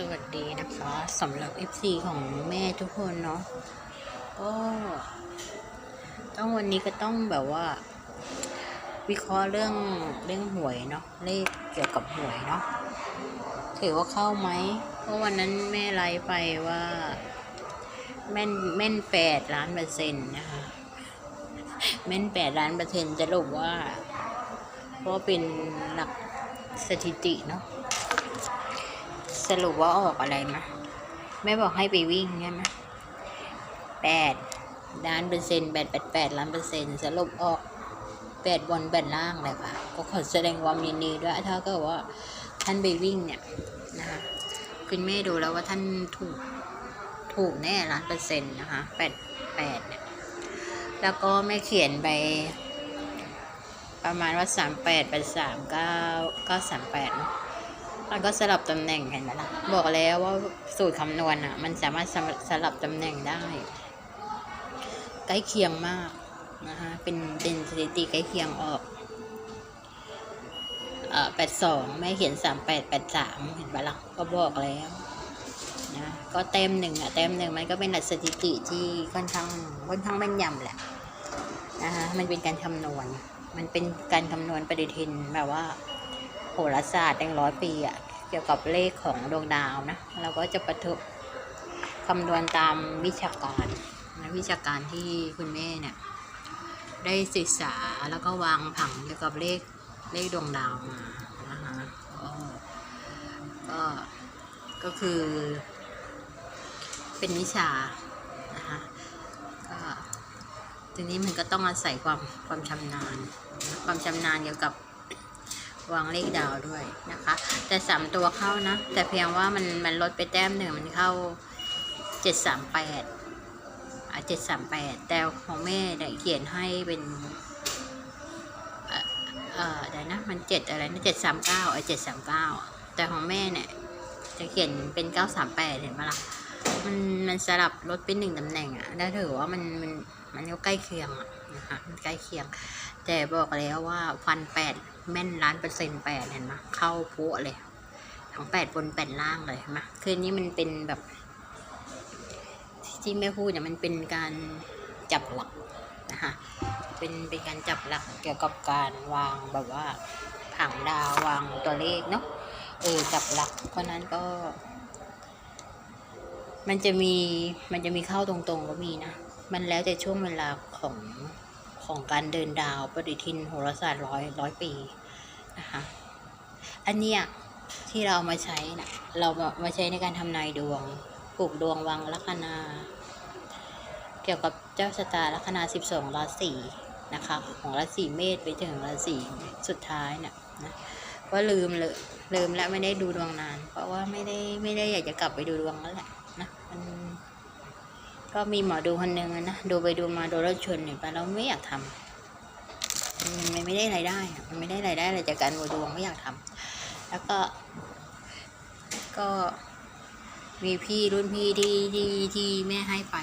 สวัสดีนะคะสำหรับ FC ของแม่ทุกคนเนาะก็ต้องวันนี้ก็ต้องแบบว่า วิเคราะห์เรื่องเรื่องหวยเนาะเลขเกี่ยวกับหวยเนาะถือว่าเข้าไหมเพราะวันนั้นแม่ไลฟ์ไปว่า แม่นแม่นแปดล้านเปอร์เซ็นต์นะคะแม่นแปดล้านเปอร์เซ็นต์จะรู้ว่า เพราะเป็นหลักสถิติเนาะ สรุปว่าออกอะไรมาแม่บอกให้ไปวิ่งใช่ไหมแปดล้านเปอร์เซ็นต์แปดแปดแปดล้านเปอร์เซ็นต์สรุปออกแปดบนแปดล่างเลยค่ะ ก็ขอแสดงความยินดีด้วยถ้าก็ว่าท่านไปวิ่งเนี่ยนะคะคุณแม่ดูแล้วว่าท่านถูกถูกแน่ล้านเปอร์เซ็นต์นะคะแปดแปดเนี่ยแล้วก็แม่เขียนไปประมาณว่าสามแปดแปดสามเก้าเก้าสามแปดเนาะ มันก็สลับตำแหน่งเห็นไหมล่ะ บอกแล้วว่าสูตรคำนวณอะ มันสามารถสลับตำแหน่งได้ ใกล้เคียงมากนะคะเป็นเป็นสถิติใกล้เคียงออกเอ่อแปดสองแม่เขียนสามแปดแปดสามเห็นปะล่ะก็บอกแล้วนะก็เต็มหนึ่งอะเต็มหนึ่งมันก็เป็นหลักสถิติที่ค่อนข้างค่อนข้างแม่นยำแหละนะคะมันเป็นการคำนวณ มันเป็นการคำนวณปฏิทินแบบว่า โหราศาสตร์แดงร้อยปีอะเกี่ยวกับเลขของดวงดาวนะเราก็จะประทบคำนวณตามวิชาการนะวิชาการที่คุณแม่เนี่ยได้ศึกษาแล้วก็วางผังเกี่ยวกับเลขเลขดวงดาวมานะคะก็ก็ก็คือเป็นวิชานะคะก็ทีนี้มันก็ต้องอาศัยความความชำนาญ ความชำนาญเกี่ยวกับ วางเลขดาวด้วยนะคะ แต่สามตัวเข้านะ แต่เพียงว่ามันมันลดไปแต้มหนึ่งมันเข้าเจ็ดสามแปดอะเจ็ดสามแปดแต่ของแม่เนี่ยเขียนให้เป็นเอ่อเดี๋ยวนะมันเจ็ดอะไรนะเจ็ดสามเก้าไอ้เจ็ดสามเก้าแต่ของแม่เนี่ยจะเขียนเป็นเก้าสามแปดเห็นไหมล่ะมันมันสลับลดเป็นหนึ่งตำแหน่งอะได้ถือว่ามันมันมันก็ใกล้เคียงอะนะคะมันใกล้เคียง แต่บอกแล้วว่าฟันแปด แม่นล้านเปอร์เซ็นต์แปดเห็นไหมเข้าปุ๊เลย ทั้งแปดบนแปดล่างเลยเห็นไหมคืนนี้มันเป็นแบบที่แม่พูดเนี่ยมันเป็นการจับหลักนะคะเป็นเป็นการจับหลักเกี่ยวกับการวางแบบว่าผังดาววางตัวเลขเนาะเออจับหลัก เพราะนั้นก็ มันจะมีมันจะมีเข้าตรงๆก็มีนะ มันแล้วแต่ช่วงเวลาของ ของการเดินดาวปฏิทินโหราศาสตร์ร้อยร้อยปีนะคะอันเนี้ยที่เราเอามาใช้นะเรามาใช้ในการทำนายดวงปลูกดวงวางลัคนา เกี่ยวกับเจ้าชะตาลัคนาสิบสองราศีนะคะของราศีเมษไปถึงราศีสุดท้ายน่ะนะก็ลืมเลยลืมแล้วไม่ได้ดูดวงนาน เพราะว่าไม่ได้ไม่ได้อยากจะกลับไปดูดวงแล้วแหละนะมัน ก็มีหมอดูคนหนึ่งนะดูไปดูมาโดนรถชนเนี่ยไปเราไม่อยากทำมันมันไม่ได้รายได้ มันไม่ได้รายได้อะไรจากการดูดวงไม่อยากทำแล้วก็ ก็มีพี่รุ่นพี่ที่ที่ที่แม่ให้ไป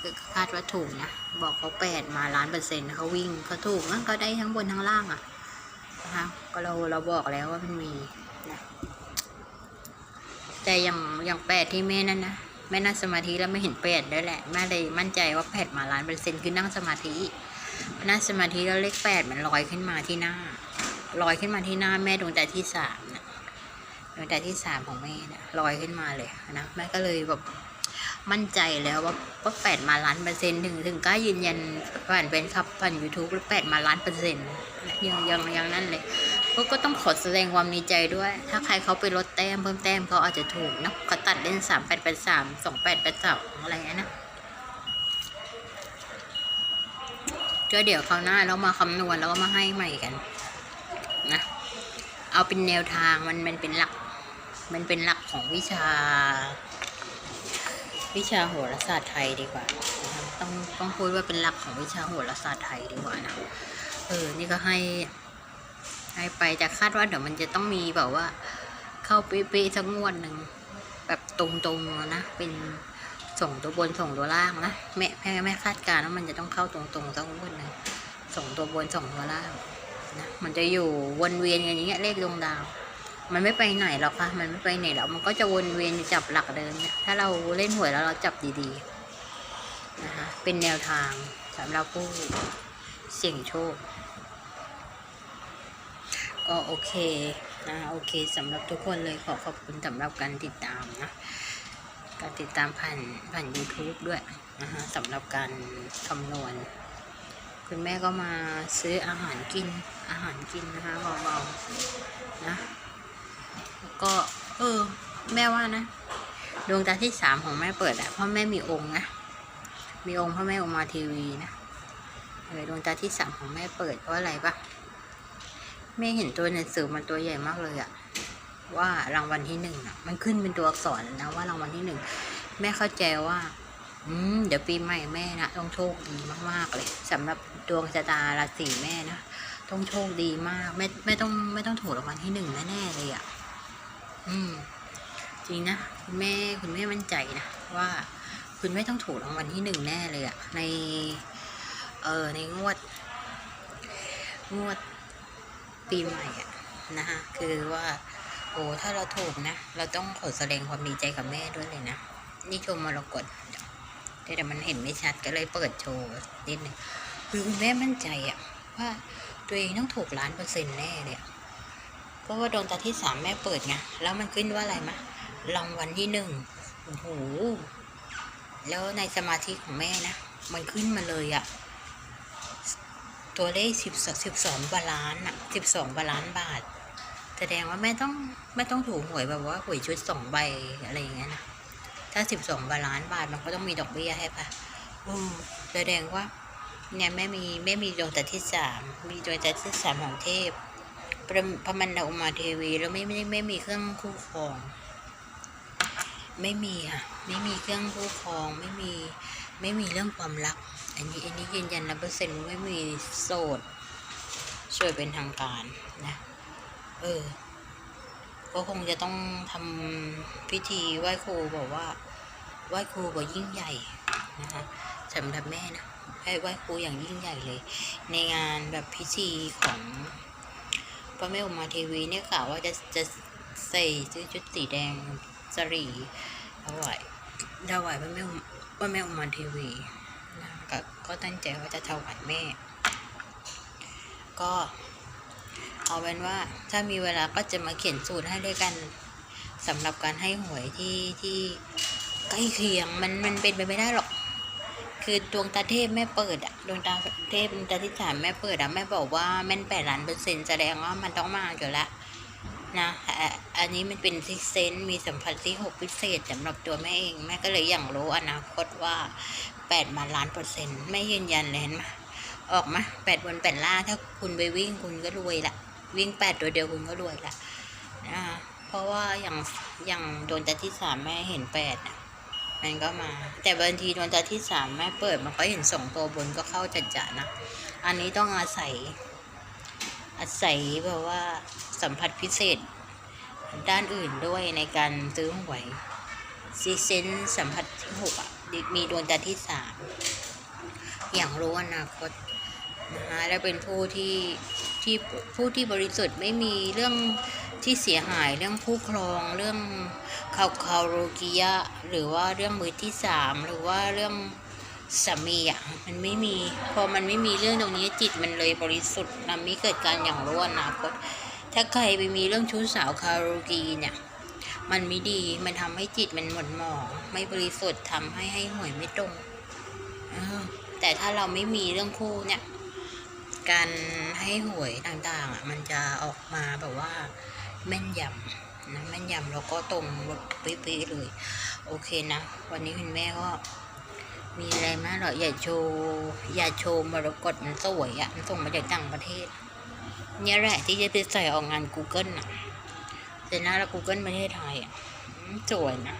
คือคาดว่าถูกนะ บอกเขาแปดมาล้านเปอร์เซ็นต์เขาวิ่งเขาถูกนะเขาได้ทั้งบนทั้งล่างอะนะคะก็เราเราบอกแล้วว่ามันมีนะแต่อย่างอย่างแปดที่แม่นั่นนะ แม่นั่งสมาธิแล้วไม่เห็นแปดด้วยแหละแม่เลยมั่นใจว่าแปดมาล้านเปอร์เซ็นต์คือนั่งสมาธินั่งสมาธิแล้วเลขแปดมันลอยขึ้นมาที่หน้าลอยขึ้นมาที่หน้าแม่ดวงใจที่สามนะดวงใจที่สามของแม่เนี่ยลอยขึ้นมาเลยนะแม่ก็เลยแบบมั่นใจแล้วว่าว่าแปดมาล้านเปอร์เซ็นต์ถึงถึงกล้ายืนยันผ่านเป็นครับผ่านยูทูบแปดมาล้านเปอร์เซ็นต์ยังยังยังนั่นเลย ก็ก็ต้องขอแสดงความดีใจด้วย ถ้าใครเขาไปลดแต้มเพิ่มแต้มเขาอาจจะถูกนะเขาตัดเล่นสามแปดแปดสามสองแปดแปดสองอะไรเงี้ยนะก็เดี๋ยวคราวหน้าเรามาคำนวณแล้วก็มาให้ใหม่กันนะเอาเป็นแนวทางมันมันเป็นหลัก มันเป็นหลักของวิชา วิชาโหราศาสตร์ไทยดีกว่า ต้องต้องพูดว่าเป็นหลักของวิชาโหราศาสตร์ไทยดีกว่านะเออนี่ก็ให้ ให้ไปแต่คาดว่าเดี๋ยวมันจะต้องมีแบบว่า เข้าเป๊ะๆสักงวดหนึ่งแบบตรงๆนะ เป็นส่งตัวบนส่งตัวล่างนะแม่แม่แม่คาดการณ์ว่ามันจะต้องเข้าตรงๆสักงวดหนึ่งส่งตัวบนส่งตัวล่างนะมันจะอยู่วนเวียนกันอย่างเงี้ยเลขดวงดาว มันไม่ไปไหนหรอกค่ะมันไม่ไปไหนหรอกมันก็จะวนเวียนจับหลักเดิมเนี่ยถ้าเราเล่นหวยแล้วเราจับดีๆนะคะเป็นแนวทางสำหรับผู้เสี่ยงโชค ก็โอเคนะโอเคสำหรับทุกคนเลยขอขอบคุณสำหรับการติดตามนะการติดตามผ่านผ่าน YouTube ด้วยนะคะสำหรับการคำนวณ คุณแม่ก็มาซื้ออาหารกินอาหารกินนะคะเบาๆนะแล้วก็เออแม่ว่านะ ดวงตาที่สามของแม่เปิดอะเพราะแม่มีองค์นะมีองค์พระแม่อุมาทีวีนะเออดวงตาที่สามของแม่เปิดเพราะอะไรปะ แม่เห็นตัวหนังสือมันตัวใหญ่มากเลยอะว่ารางวัลที่หนึ่งอะมันขึ้นเป็นตัวอักษรนะว่ารางวัลที่หนึ่งแม่เข้าใจว่า อืมเดี๋ยวปีใหม่แม่นะต้องโชคดีมากๆเลยสำหรับดวงชะตาราศีแม่นะต้องโชคดีมากไม่ไม่ต้องไม่ต้องถูกรางวัลที่หนึ่งแน่ๆเลยอะ่ะ อืม จริงนะคุณแม่คุณแม่มั่นใจนะว่า คุณไม่ต้องถูกรางวัลที่หนึ่งแน่เลยอะ่ะ ใน เออในงวด งวด ปีใหม่อะนะคะคือว่าโอ้ถ้าเราถูกนะ เราต้องขอแสดงความดีใจกับแม่ด้วยเลยนะ นี่ชมมรกตแต่แต่มันเห็นไม่ชัดก็เลยเปิดโชว์นิดนึงคือคุณแม่มั่นใจอะว่าตัวเองต้องถูกล้านเปอร์เซ็นต์แน่เลยอะเพราะว่าโดนตาที่สามแม่เปิดไงแล้วมันขึ้นว่าอะไรมะรางวัลที่หนึ่งโอ้โหแล้วในสมาธิของแม่นะ มันขึ้นมาเลยอะ ตัวเลขสิบสิบสองกว่าล้านอะสิบสองกว่าล้านบาท แสดงว่าแม่ต้องไม่ต้องถูกหวยแบบว่าหวยชุดสองใบอะไรอย่างเงี้ยนะถ้าสิบสองบาล้านบาทมันก็ต้องมีดอกเบี้ยให้ปะอืมแสดงว่าเนี่ยแม่มีแม่มีดวงตาที่สามมีดวงตาที่สามของเทพพระพระมันดาอุมาเทวีแล้วไม่ไม่ไม่มีเครื่องคู่ครอง ไม่มีค่ะ ไม่มีเครื่องคู่ครองไม่มี ไม่มีเรื่องความรัก อันนี้อันนี้ยืนยันนะเปอร์เซ็นต์ไม่มีโสด ช่วยเป็นทางการนะ เออ ก็คงจะต้องทำพิธีไหว้ครูบอกว่าไหว้ครูแบบยิ่งใหญ่นะคะสำหรับแม่นะให้ไหว้ครูอย่างยิ่งใหญ่เลย ในงานแบบพิธีของพระแม่อุมาเทวีเนี่ยค่ะว่าจะจะใส่ชุดชุดสีแดงสรีถวายถวายพระแม่ อุพระแม่อมาเทวีนะก็ก็ตั้งใจว่าจะถวายแม่ ก็เอาเป็นว่าถ้ามีเวลาก็จะมาเขียนสูตรให้ด้วยกันสำหรับการให้หวยที่ที่ใกล้เคียงมันมันเป็นไปไม่ได้หรอก คือดวงตาเทพแม่เปิดอะดวงตาเทพดวงตาที่สามแม่เปิดอะแม่บอกว่าแม่นแปดล้านเปอร์เซ็นต์แสดงว่ามันต้องมาอยู่แล้ว นะอะอันนี้มันเป็นซิกเซนมีสัมผัสที่หกพิเศษสำหรับตัวแม่เอง แม่ก็เลยอย่างรู้อนาคตว่าแปดมาล้านเปอร์เซ็นต์ไม่ยืนยันเลยเห็นไหมออกมาแปดบนแปดล่างถ้าคุณไปวิ่งคุณก็รวยละวิ่งแปดตัวเดียวคุณก็รวยละนะเพราะว่าอย่างอย่างโดนตาที่สามแม่เห็นแปดอะมันก็มา แต่บางทีโดนตาที่สามแม่เปิดมันก็เห็นสองตัวบนก็เข้าจัดจานะ อันนี้ต้องอาศัย อาศัยแบบว่า สัมผัสพิเศษ ด้านอื่นด้วยในการซื้อหวยซีเซนสัมผัสที่หกอะมีดวงตาที่สามอย่างรู้อนาคตนะคะและเป็นผู้ที่ที่ผู้ที่บริสุทธิ์ไม่มีเรื่องที่เสียหายเรื่องผู้ครองเรื่องคาคาโรกิยะหรือว่าเรื่องมือที่สามหรือว่าเรื่องสามีอะมันไม่มีพอมันไม่มีเรื่องตรงนี้จิตมันเลยบริสุทธิ์นะมีเกิดการอย่างรู้อนาคต ถ้าใครไปมีเรื่องชู้สาวคาโรกีเนี่ย มันไม่ดี มันทำให้จิตมันหม่นหมอง ไม่บริสุทธิ์ทำให้ให้หวยไม่ตรง แต่ถ้าเราไม่มีเรื่องคู่เนี่ย การให้หวยต่างๆอะ มันจะออกมาแบบว่าแม่นยำนะแม่นยำแล้วก็ตรงแบบเป๊ะๆเลย โอเคนะ วันนี้คุณแม่ก็มีอะไรมากหรออย่าโชว์อย่าโชว์มรกตมันสวยอะ มันส่งมาจากต่างประเทศ เนี่ยแหละที่จะไปใส่ออกงาน Google นะแต่หน้าแล้ว Google ประเทศไทยอะสวยนะ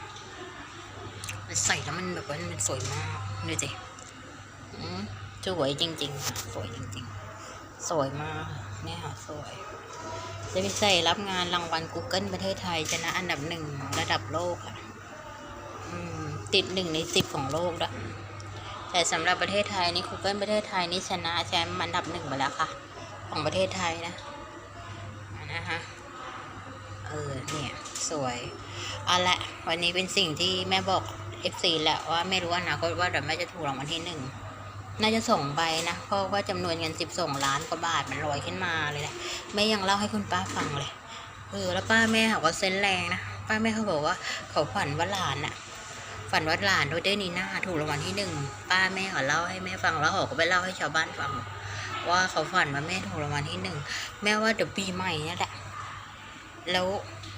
มันใส่แล้วมันแบบว่ามันสวยมากดูสิสวยจริงๆค่ะสวยจริงๆ สวยมากเนี่ยค่ะสวย จะไปใส่รับงานรางวัล Google ประเทศไทยชนะอันดับหนึ่งระดับโลกอะติดหนึ่งในสิบของโลกด้วยแต่สำหรับประเทศไทยนี่ Google ประเทศไทยนี่ชนะแชมป์อันดับหนึ่งไปแล้วค่ะ ของประเทศไทยนะนะคะเอออเนี่ยสวยเอาละวันนี้เป็นสิ่งที่แม่บอก FC แหละว่าไม่รู้อนาคตว่าเดี๋ยวแม่จะถูกรางวัลที่หนึ่งน่าจะส่งไปนะเพราะว่าจำนวนเงินสิบสองล้านกว่าบาทมันลอยขึ้นมาเลยแหละแม่ยังเล่าให้คุณป้าฟังเลยเออแล้วป้าแม่เขาก็เซนส์แรงนะป้าแม่เขาบอกว่าเขาฝันว่าหลานอะฝันว่าหลานโดยได้นีน่าถูกรางวัลที่หนึ่งป้าแม่เขาเล่าให้แม่ฟังแล้วเขาก็ไปเล่าให้ชาวบ้านฟัง ว่าเขาฝันว่าแม่ถูกรางวัลที่หนึ่งแม่ว่าเดี๋ยวปีใหม่นี่แหละ แล้ว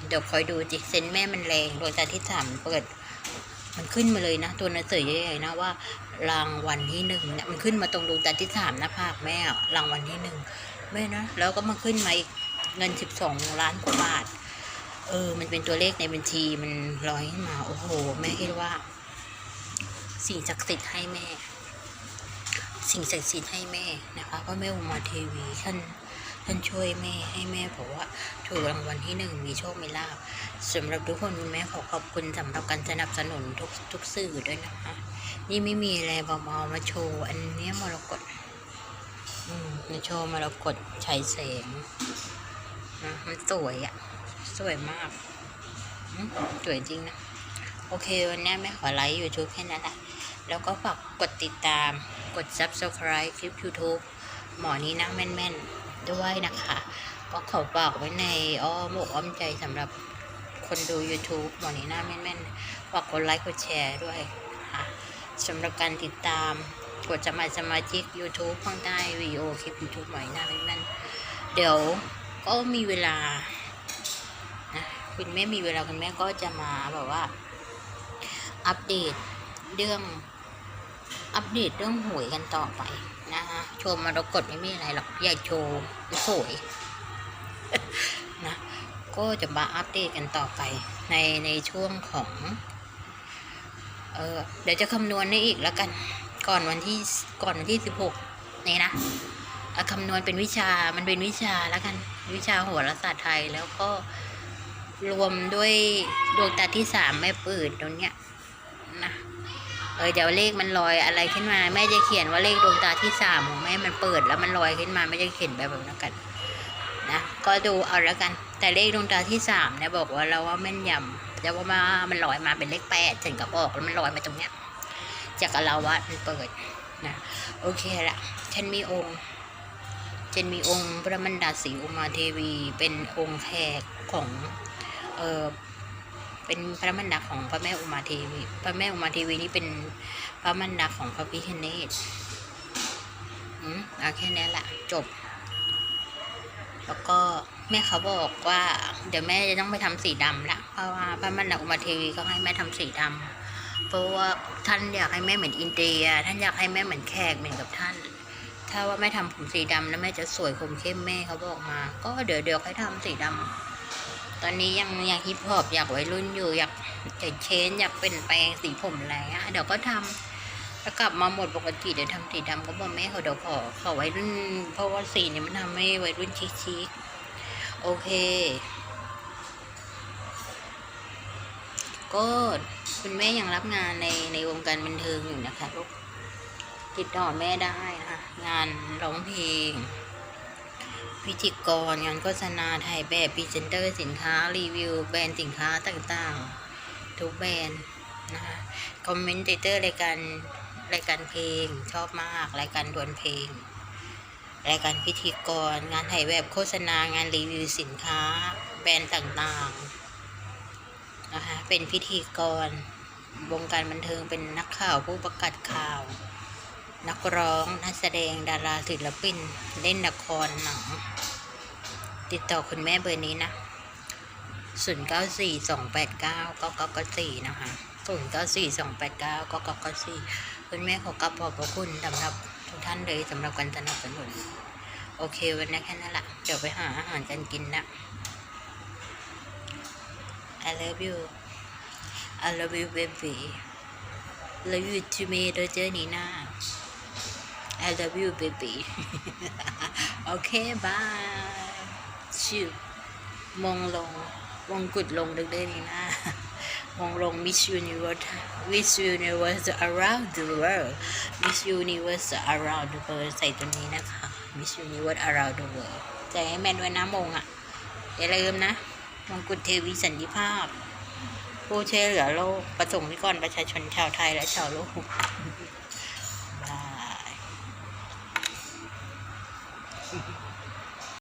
เดี๋ยวคอยดูจิเซนแม่มันแรงโดยการที่สามเปิดมันขึ้นมาเลยนะ ตัวหนังสือใหญ่ๆนะว่ารางวัลที่หนึ่งเนี่ยมันขึ้นมาตรงดวงจันทร์ที่สามน้าผากแม่รางวัลที่หนึ่งแม่นะแล้วก็มาขึ้นมาอีกเงินสิบสองล้านกว่าบาท เออ มันเป็นตัวเลขในบัญชีมันลอยขึ้นมา โอ้โห แม่คิดว่า สิ่งศักดิ์สิทธิ์ให้แม่ สิ่งศักดิ์สิทธิ์ให้แม่นะคะเพระแม่อุมาเทวีท่านท่านช่วยแม่ให้แม่บอกว่าถูกรางวัลที่หนึ่งมีโชคมีลาภสำหรับทุกคนคุณแม่ขอขอบคุณสำหรับการสนับสนุนทุกทุกสื่อด้วยนะคะ นี่ไม่มีอะไรเบาๆมาโชว์อันนี้มรกตอืมมาโชว์มรกตฉายแสงนะมันสวยอะสวยมากสวยจริงนะ โอเค วันนี้แม่ขอไลค์ YouTube แค่นั้นแหละแล้วก็ฝากกดติดตาม กด Subscribe คลิป YouTube หมอนี้นั่งแม่นๆ ด้วยนะคะ ก็ขอฝากไว้ในอ้อมอกอ้อมใจสำหรับคนดู YouTube หมอนี้นั่งแม่นๆฝากกดไลค์กดแชร์ด้วยค่ะสำหรับการติดตามกดสมัครสมาชิก YouTube ข้างใต้วิดีโอคลิป YouTube หมอนี้นั่งแม่นๆเดี๋ยวก็มีเวลานะคุณแม่มีเวลาคุณแม่ก็จะมาแบบว่า อัปเดตเรื่อง อัปเดตเรื่องหวยกันต่อไปนะคะโชว์มรกตไม่มีอะไรหรอกอยากโชว์สวยนะก็จะมาอัปเดตกันต่อไป ในในช่วงของเออเดี๋ยวจะคำนวณให้อีกแล้วกัน ก่อนวันที่ก่อนวันที่สิบหกนี่นะคำนวณเป็นวิชามันเป็นวิชาแล้วกัน วิชาโหราศาสตร์ไทยแล้วก็รวมด้วยดวงตาที่สามแม่ปืดตรงเนี้ย เออเดี๋ยวเลขมันลอยอะไรขึ้นมาแม่จะเขียนว่าเลขดวงตาที่สามของแม่มันเปิดแล้วมันลอยขึ้นมาแม่จะเขียนแบบนั้นกันนะก็ดูเอาแล้วกัน แต่เลขดวงตาที่สามเนี่ยบอกว่าเราว่าแม่นยำแต่ว่ามามันลอยมาเป็นเลขแปดถึงกับออกแล้วมันลอยมาตรงเนี้ยจากอลาวามันเปิดนะโอเคละฉันมีองค์ฉันมีองค์พระมันดาศีอุมาเทวีเป็นองค์แขกของเออ เป็นพระมันดาของพระแม่อุมาเทวี พระแม่อุมาเทวีนี่เป็นพระมันดาของพระพิคเนตอืมเอาแค่นี้แหละจบ แล้วก็แม่เขาบอกว่า เดี๋ยวแม่จะต้องไปทำสีดำละเพราะว่าพระมันดาอุมาเทวีก็ให้แม่ทำสีดำเพราะว่าท่านอยากให้แม่เหมือนอินเดีย ท่านอยากให้แม่เหมือนแขกเหมือนกับท่าน ถ้าว่าแม่ทำผมสีดำแล้วแม่จะสวยคมเข้มแม่เขาบอกมา ก็เดี๋ยวเดี๋ยวค่อยทำสีดำ ตอนนี้ยังยังฮิปฮอปอยากวัยรุ่นอยู่อยากจะเชนอยากเป็นแปลงสีผมอะไรอะเดี๋ยวก็ทำถ้ากลับมาหมดปกติเดี๋ยวทำสีดำก็บอกแม่เขาเดี๋ยวขอขอไวรุ่น เพราะว่าสีนี้มันทำให้ไวรุ่นชิคๆโอเค ก็คุณแม่ยังรับงานในในวงการบันเทิงอยู่นะคะลูกติดต่อแม่ได้นะคะงานร้องเพลง พิธีกรงานโฆษณาถ่ายแบบพรีเซนเตอร์สินค้ารีวิว แบรนด์สินค้าต่างๆ ทุกแบรนด์นะคะคอมเมนเตอร์รายการรายการเพลงชอบมากรายการดวลเพลง รายการพิธีกร งานถ่ายแบบโฆษณางานรีวิวสินค้า แบรนด์ต่างๆนะคะเป็นพิธีกรวงการบันเทิงเป็นนักข่าวผู้ประกาศข่าว นักร้องนักแสดงดาราศิลปิน เล่นละครหนัง ติดต่อคุณแม่เบอร์นี้นะ 0 9 4 2 8 9 9 9 9 4 นะคะ 0 9 4 2 8 9 9 9 9 4 คุณแม่ขอกราบขอบพระคุณสำหรับทุกท่านเลยสำหรับการสนับสนุน โอเควันนี้แค่นั้นละเดี๋ยวไปหาอาหารกันกินนะ I love you I love you baby love you to me โดยเจอนีน่า I love you baby โอเคบายชิวมงลงมงกุดลงดึกได้นี่นะมงลง Miss Universe Miss Universe around the world Miss Universe around the world ใส่ตัวนี้นะคะ Miss Universe around the world ใจให้แม่นไว้นะมงอะอย่าลืมนะมงกุฎเทวีสันติภาพ ผู้ช่วยเหลือโลก ประสงค์นิกรประชาชนชาวไทยและชาวโลก